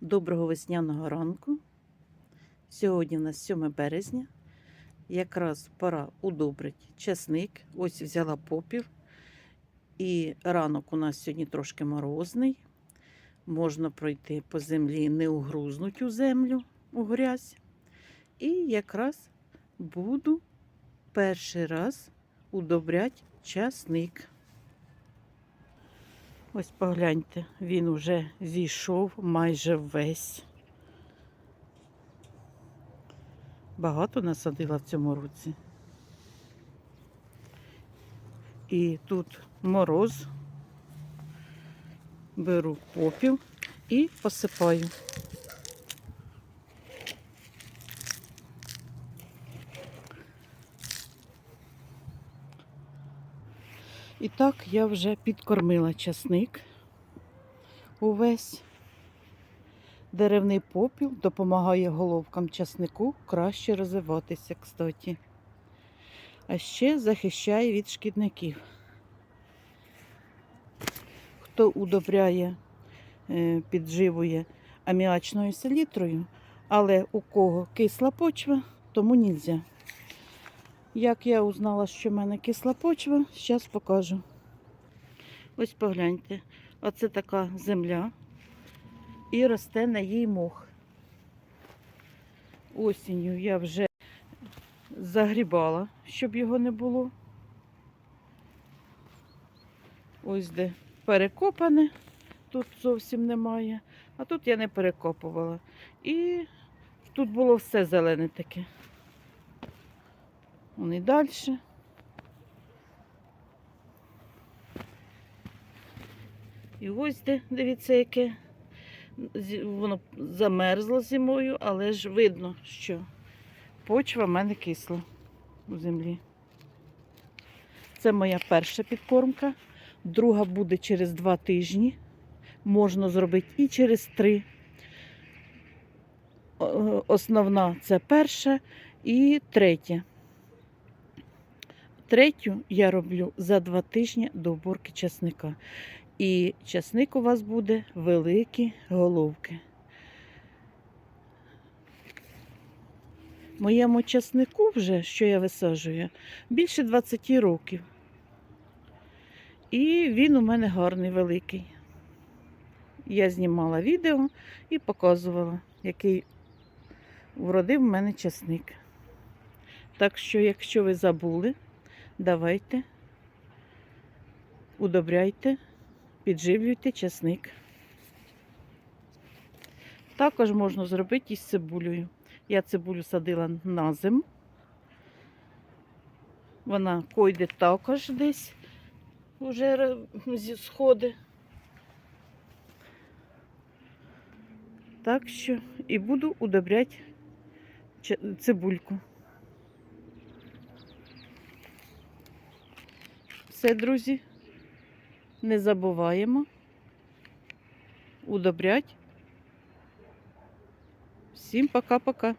Доброго весняного ранку. Сьогодні у нас 7 березня. Якраз пора удобрити часник. Ось взяла попіл. І ранок у нас сьогодні трошки морозний. Можна пройти по землі, не угрузнуть у землю, у грязь. І якраз буду перший раз удобряти часник. Ось погляньте, він уже зійшов майже весь. Багато насадила в цьому році. І тут мороз. Беру попіл і посипаю. І так я вже підкормила часник увесь. Деревний попіл допомагає головкам часнику краще розвиватися, кстати. А ще захищає від шкідників. Хто удобряє, е, підживує аміачною селітрою, але у кого кисла почва, тому нельзя. Як я узнала, що в мене кисла почва, зараз покажу. Ось погляньте, оце така земля і росте на їй мох. Осінню я вже загрібала, щоб його не було. Ось де перекопане, тут зовсім немає, а тут я не перекопувала. І тут було все зелене таке. Вон і далі. І ось де, дивіться, яке воно замерзло зимою, але ж видно, що почва в мене кисла у землі. Це моя перша підкормка. Друга буде через два тижні. Можна зробити і через три. Основна це перша і третя. Третю я роблю за два тижні до уборки часника. І часник у вас буде великі головки. Моєму часнику вже, що я висаджую, більше 20 років. І він у мене гарний, великий. Я знімала відео і показувала, який вродив в мене часник. Так що, якщо ви забули, давайте, удобряйте, підживлюйте часник. Також можна зробити із цибулею. Я цибулю садила на зиму. Вона койде також десь уже зі сходи. Так що і буду удобряти цибульку. Все, друзі, не забуваємо удобрять. Всім пока-пока.